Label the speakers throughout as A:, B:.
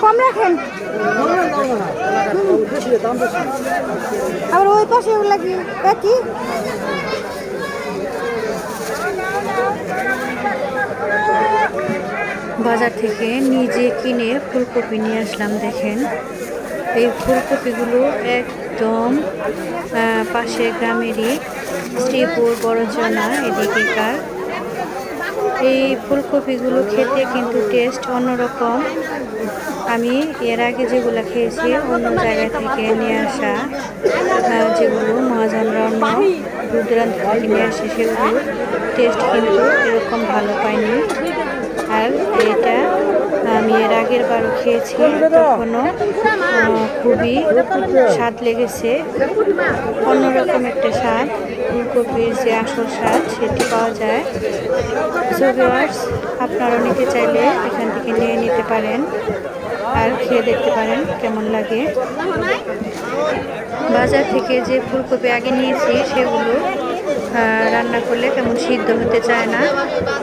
A: কম রাখেন। আবার ওই পাশে ওগুলা কি? বাজার থেকে নিজে কিনে ফুলকপি নিয়ে আসলাম, দেখেন। এই ফুলকপিগুলো একদম পাশের গ্রামেরই শ্রীপুর, বড়জনা, এদিকেকার। এই ফুলকপিগুলো খেতে কিন্তু টেস্ট অন্যরকম। আমি এর আগে যেগুলো খেয়েছি, অন্য জায়গা থেকে নিয়ে আসা যেগুলো মহাজন রন্ন দূর দূরান্ত থেকে নিয়ে আসে সেগুলো টেস্ট কিন্তু এরকম ভালো পাইনি। আর এটা আমি এর আগের বারও খেয়েছি তখনও খুবই স্বাদ লেগেছে। অন্যরকম একটা স্বাদ। ফুলকপির যে আসল স্বাদ, সেটি পাওয়া যায়। সো ভিউয়ার্স আপনারা নিতে চাইলে এখান থেকে নিয়ে নিতে পারেন আর খেয়ে দেখতে পারেন কেমন লাগে। বাজার থেকে যে ফুলকপি আগে নিয়েছি, সেগুলো রান্না করলে কেমন সিদ্ধ হতে চায় না,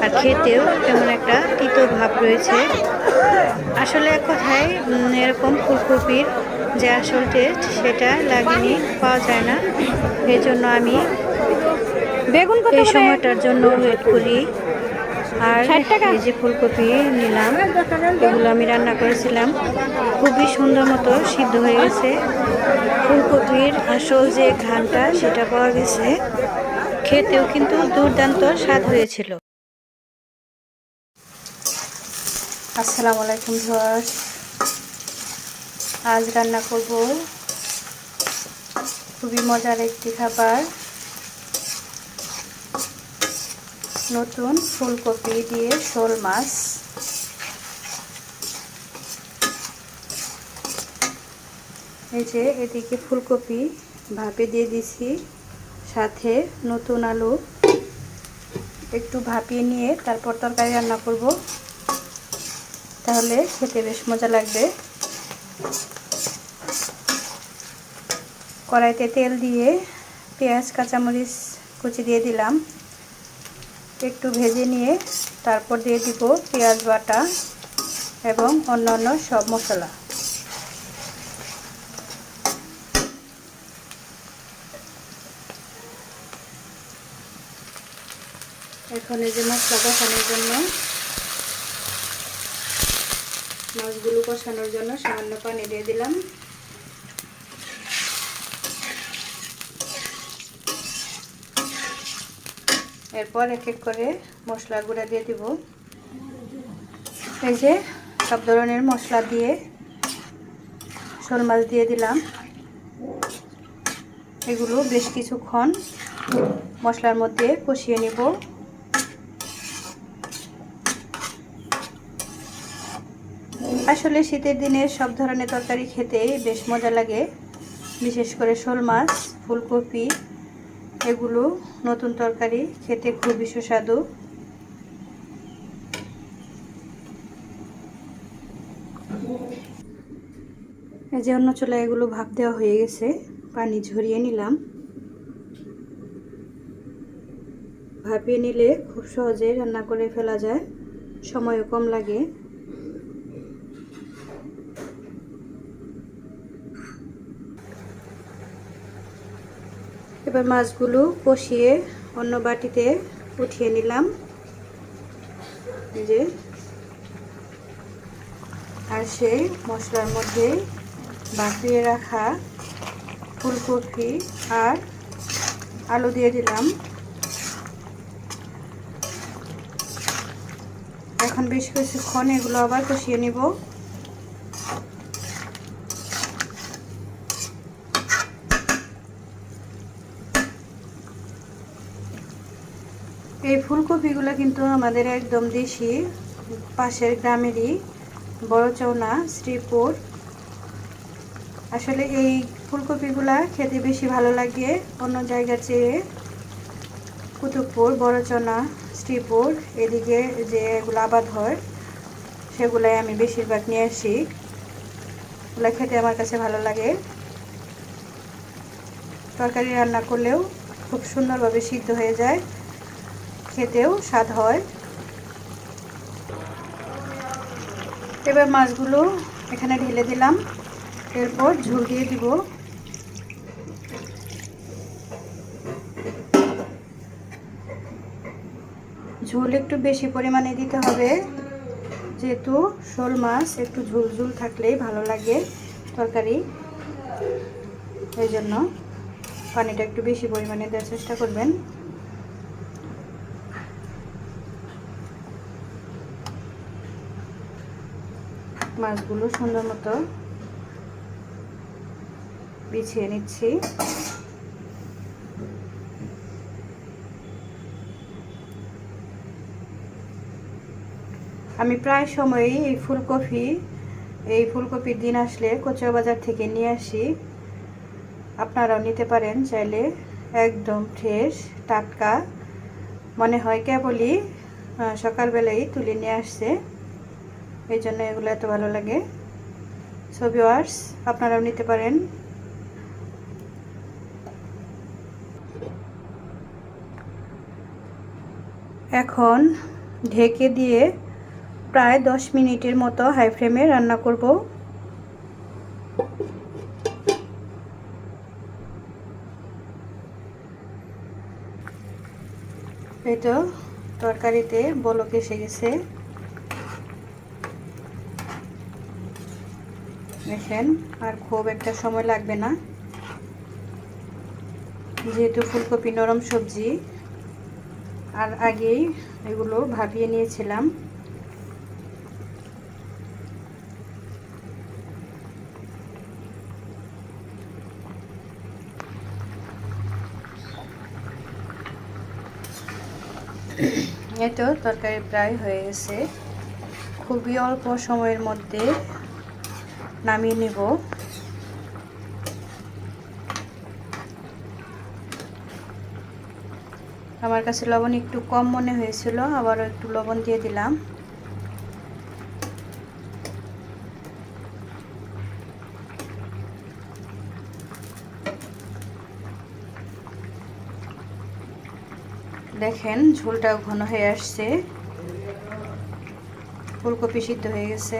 A: আর খেতেও কেমন একটা তিতো ভাব রয়েছে। আসলে এক কথায় এরকম ফুলকপির যে আসল টেস্ট সেটা লাগেনি পাওয়া যায় না। এই জন্য আমি বেগুন এই সময়টার জন্য ওয়েট করি। আর এই যে ফুলকপি নিলাম এগুলো আমি রান্না করেছিলাম। খুবই সুন্দর মতো সিদ্ধ হয়ে গেছে। ফুলকপির আসল যে ঘানটা সেটা পাওয়া গেছে। খেতেও কিন্তু দুর্দান্ত স্বাদ হয়েছিল। আসসালামু আলাইকুম ভিউয়ার্স। আজ রান্না করব খুবই মজার একটি খাবার। নতুন ফুলকপি দিয়ে শোল মাছ। এই যে এদিকে ফুলকপি ভাপে দিয়ে দিছি, সাথে নতুন আলু। একটু ভাপিয়ে নিয়ে তারপর তরকারি রান্না করব। তাহলে খেতে বেশ মজা লাগবে। কড়াইতে তেল দিয়ে পেঁয়াজ, কাঁচামরিচ কুচি দিয়ে দিলাম। একটু ভেজে নিয়ে তারপর দিয়ে দিব পেঁয়াজ বাটা এবং অন্যান্য সব মশলা। এখন এই যে মশলা জন্য মাছগুলো কষানোর জন্য সামান্য পানি দিয়ে দিলাম। এরপর এক এক করে মশলা গুঁড়া দিয়ে দিব। এই যে সব ধরনের মশলা দিয়ে শোল মাছ দিয়ে দিলাম। এগুলো বেশ কিছুক্ষণ মশলার মধ্যে কষিয়ে নেব। আসলে শীতের দিনে সব ধরনের তরকারি খেতেই বেশ মজা লাগে। বিশেষ করে শোল মাছ, ফুলকপি, এগুলো নতুন তরকারি খেতে খুবই সুস্বাদু। এই যে অন্য চুলা এগুলো ভাপ দেওয়া হয়ে গেছে, পানি ঝরিয়ে নিলাম। ভাপিয়ে নিলে খুব সহজে রান্না করে ফেলা যায়, সময়ও কম লাগে। এবার মাছগুলো কষিয়ে অন্য বাটিতে উঠিয়ে নিলাম। যে। আর সেই মশলার মধ্যে বাপিয়ে রাখা ফুলকপি আর আলু দিয়ে দিলাম। এখন বেশ কিছুক্ষণ এগুলো আবার কষিয়ে নিব। এই ফুলকপিগুলো কিন্তু আমাদের একদম দেশি, পাশের গ্রামেরই বড় চৌনা, শ্রীপুর। আসলে এই ফুলকপিগুলা খেতে বেশি ভালো লাগে অন্য জায়গার চেয়ে। কুতুবপুর বড়চনা শ্রীপুর, এদিকে যে এগুলো আবাদ হয়, সেগুলাই আমি বেশিরভাগ নিয়ে আসি। ওগুলো খেতে আমার কাছে ভালো লাগে। তরকারি রান্না করলেও খুব সুন্দরভাবে সিদ্ধ হয়ে যায়। খেতেও স্বাদ হয়। এবার মাছগুলো এখানে ঢেলে দিলাম। এরপর ঝোল দিয়ে দিব। ঝোল একটু বেশি পরিমাণে দিতে হবে। যেহেতু শোল মাছ, একটু ঝোল ঝোল থাকলেই ভালো লাগে তরকারি। এই জন্য পানিটা একটু বেশি পরিমাণে দেওয়ার চেষ্টা করবেন। মাছগুলো সুন্দর মতো বিছিয়ে নিচ্ছি। আমি প্রায় সময়ই এই ফুলকপি, এই ফুলকপির দিন আসলে কচুয়া বাজার থেকে নিয়ে আসি। আপনারাও নিতে পারেন চাইলে, একদম ফ্রেশ, টাটকা। মনে হয় কেবলই সকালবেলাই তুলে নিয়ে আসছে। এই জন্য এগুলো এত ভালো লাগে। সো ভিওয়ার্স আপনারাও নিতে পারেন। এখন ঢেকে দিয়ে প্রায় দশ মিনিটের মতো হাই ফ্লেমে রান্না করব। এই তো তরকারিতে বলক এসে গেছে। দেখেন, আর খুব একটা সময় লাগবে না। যেহেতু ফুলকপি নরম সবজি, আর আগেই এগুলো ভাবিয়ে নিয়েছিলাম। এই তো তরকারি প্রায় হয়ে গেছে। খুবই অল্প সময়ের মধ্যে নামিয়ে নেব। আমার কাছে লবণ একটু কম মনে হয়েছিল, আবারও একটু লবণ দিয়ে দিলাম। দেখেন, ঝোলটাও ঘন হয়ে আসছে। ফুলকপি সিদ্ধ হয়ে গেছে।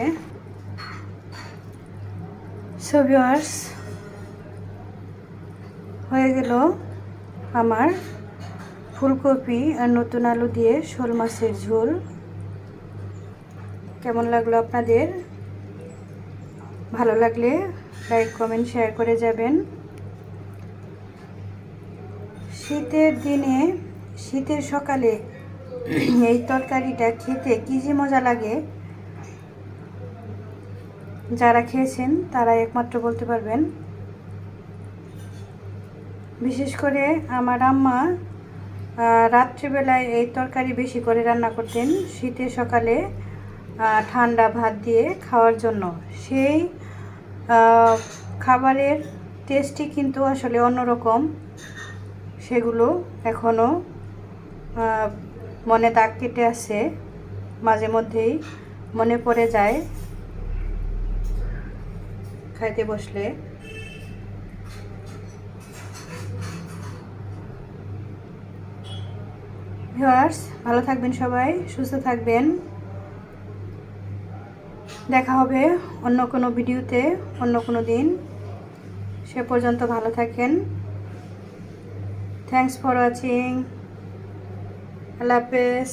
A: সো ভিউয়ার্স হয়ে গেল আমার ফুলকপি আর নতুন আলু দিয়ে শোল মাছের ঝোল। কেমন লাগল আপনাদের? ভালো লাগলে লাইক কমেন্ট শেয়ার করে যাবেন। শীতের দিনে, শীতের সকালে এই তরকারিটা খেতে কী যে মজা লাগে। যারা খেয়েছেন তারা একমাত্র বলতে পারবেন। বিশেষ করে আমার আম্মা রাত্রিবেলায় এই তরকারি বেশি করে রান্না করতেন শীতের সকালে ঠান্ডা ভাত দিয়ে খাওয়ার জন্য। সেই খাবারের টেস্টই কিন্তু আসলে অন্যরকম। সেগুলো এখনও মনে দাগ কেটে আছে, মাঝে মধ্যেই মনে পড়ে যায়। খাইতে বসলে ভিউয়ার্স, ভালো থাকবেন সবাই, সুস্থ থাকবেন। দেখা হবে অন্য কোনো ভিডিওতে, অন্য কোনো দিন। সে পর্যন্ত ভালো থাকেন। থ্যাংকস ফর ওয়াচিং আল্লাহ হাফেজ।